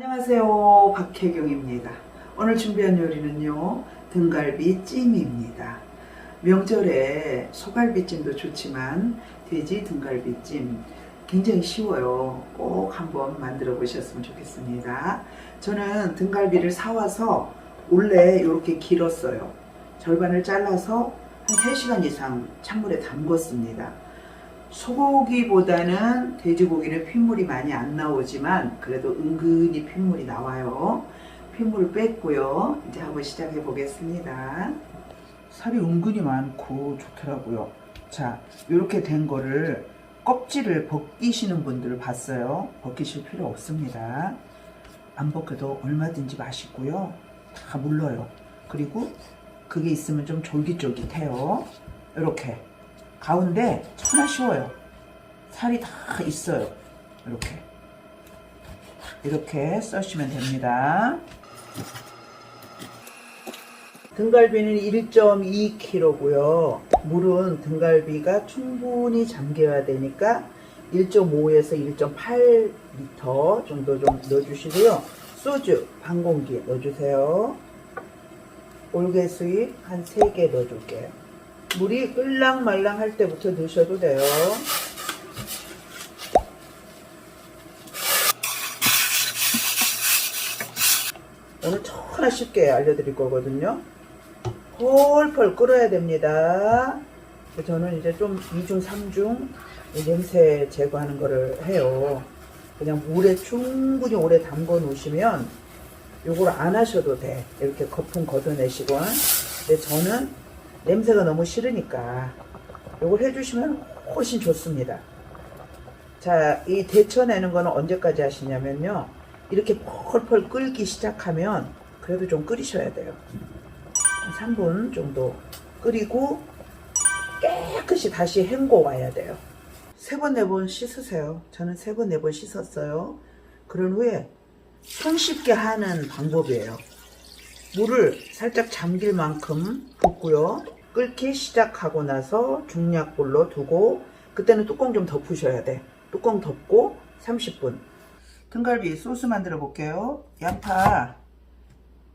안녕하세요. 박혜경입니다. 오늘 준비한 요리는요. 등갈비 찜입니다. 명절에 소갈비찜도 좋지만 돼지 등갈비찜 굉장히 쉬워요. 꼭 한번 만들어 보셨으면 좋겠습니다. 저는 등갈비를 사와서 원래 이렇게 길었어요. 절반을 잘라서 한 3시간 이상 찬물에 담궜습니다. 소고기보다는 돼지고기는 핏물이 많이 안 나오지만 그래도 은근히 핏물이 나와요. 핏물을 뺐고요. 이제 한번 시작해 보겠습니다. 살이 은근히 많고 좋더라고요. 자, 이렇게 된 거를 껍질을 벗기시는 분들을 봤어요. 벗기실 필요 없습니다. 안 벗겨도 얼마든지 맛있고요. 다 물러요. 그리고 그게 있으면 좀 쫄깃쫄깃해요. 이렇게 가운데 천하 쉬워요. 살이 다 있어요. 이렇게 이렇게 써시면 됩니다. 등갈비는 1.2kg고요. 물은 등갈비가 충분히 잠겨야 되니까 1.5에서 1.8L 정도 좀 넣어주시고요. 소주 반 공기 넣어주세요. 올개수잎 한 3개 넣어줄게요. 물이 끌랑말랑 할 때부터 넣으셔도 돼요. 오늘 천하 쉽게 알려드릴 거거든요. 펄펄 끓어야 됩니다. 저는 이제 좀 2중, 3중 냄새 제거하는 거를 해요. 그냥 물에 충분히 오래 담궈 놓으시면 요걸 안 하셔도 돼. 이렇게 거품 걷어내시고. 근데 저는 냄새가 너무 싫으니까 요걸 해주시면 훨씬 좋습니다. 자, 이 데쳐내는 거는 언제까지 하시냐면요. 이렇게 펄펄 끓기 시작하면 그래도 좀 끓이셔야 돼요. 한 3분 정도 끓이고 깨끗이 다시 헹궈 와야 돼요. 세 번, 네 번 씻으세요. 저는 세 번, 네 번 씻었어요. 그런 후에 손쉽게 하는 방법이에요. 물을 살짝 잠길 만큼 붓고요. 끓기 시작하고 나서 중약불로 두고 그때는 뚜껑 좀 덮으셔야 돼. 뚜껑 덮고 30분. 등갈비 소스 만들어 볼게요. 양파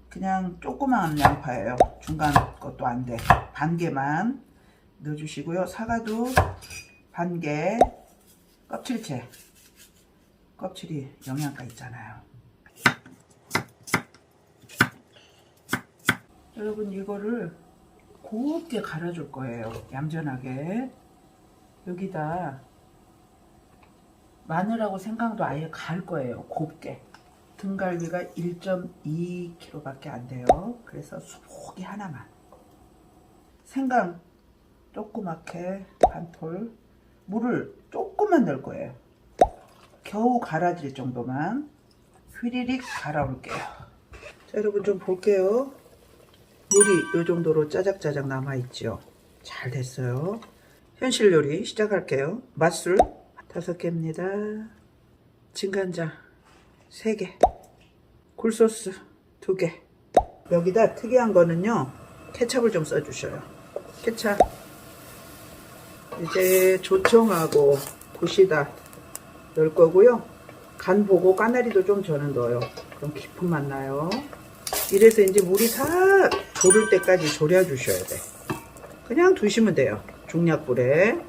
그냥 조그마한 양파예요. 중간 것도 안 돼. 반 개만 넣어주시고요. 사과도 반 개. 껍질째. 껍질이 영양가 있잖아요. 여러분 이거를 곱게 갈아줄 거예요. 얌전하게. 여기다 마늘하고 생강도 아예 갈 거예요. 곱게. 등갈비가 1.2kg밖에 안 돼요. 그래서 수복이 하나만. 생강 조그맣게 반톨. 물을 조금만 넣을 거예요. 겨우 갈아질 정도만 휘리릭 갈아올게요. 자, 여러분 좀 볼게요. 물이 이 정도로 짜작짜작 남아있죠. 잘 됐어요. 현실 요리 시작할게요. 맛술 다섯 개입니다. 진간장 세 개. 굴소스 두 개. 여기다 특이한 거는요. 케찹을 좀 써주셔요. 케찹. 이제 조청하고 굿이다 넣을 거고요. 간 보고 까나리도 좀 저는 넣어요. 그럼 깊은 맛 나요. 이래서 이제 물이 다 졸을 때까지 졸여 주셔야 돼. 그냥 두시면 돼요. 중약불에.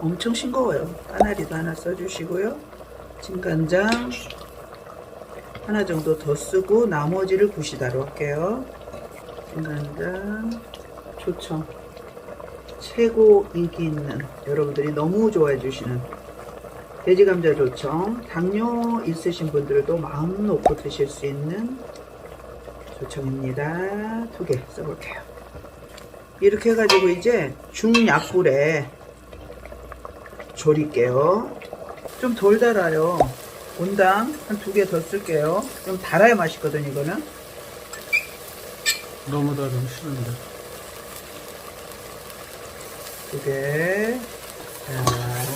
엄청 싱거워요. 까나리도 하나 써주시고요. 진간장 하나 정도 더 쓰고 나머지를 구시다로 할게요. 진간장, 조청. 최고 인기 있는 여러분들이 너무 좋아해 주시는 돼지감자 조청. 당뇨 있으신 분들도 마음 놓고 드실 수 있는 조청입니다. 두 개 써볼게요. 이렇게 해가지고 이제 중약불에 졸일게요. 좀 덜 달아요. 온당 한 두 개 더 쓸게요. 좀 달아야 맛있거든 이거는. 너무 달으면 싫은데. 두 개. 자,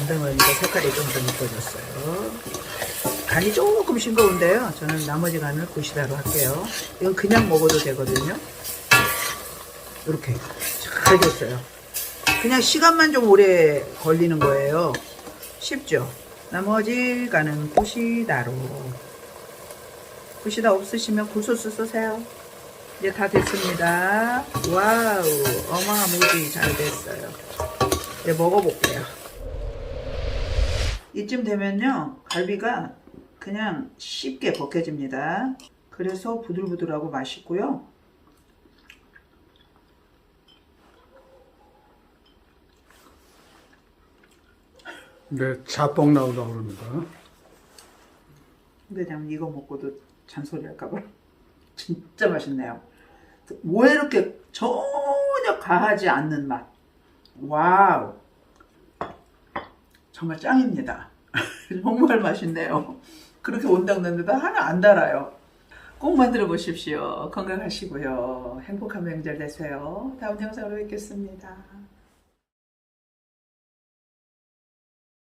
온당은 이제 색깔이 좀 더 이뻐졌어요. 간이 조금 싱거운데요. 저는 나머지 간을 구시다로 할게요. 이건 그냥 먹어도 되거든요. 이렇게 잘 됐어요. 그냥 시간만 좀 오래 걸리는 거예요. 쉽죠? 나머지 간은 구시다로. 굿이다 없으시면 굴소스 쓰세요. 이제 다 됐습니다. 와우, 어마무지 잘 됐어요. 이제 먹어볼게요. 이쯤 되면요, 갈비가 그냥 쉽게 벗겨집니다. 그래서 부들부들하고 맛있고요. 네, 자뻑 나오다고 그럽니다. 근데 이거 먹고도 잔소리 할까봐. 진짜 맛있네요. 왜 이렇게 전혀 가하지 않는 맛. 와우. 정말 짱입니다. 정말 맛있네요. 그렇게 온당는데도 하나 안 달아요. 꼭 만들어 보십시오. 건강하시고요. 행복한 명절 되세요. 다음 영상으로 뵙겠습니다.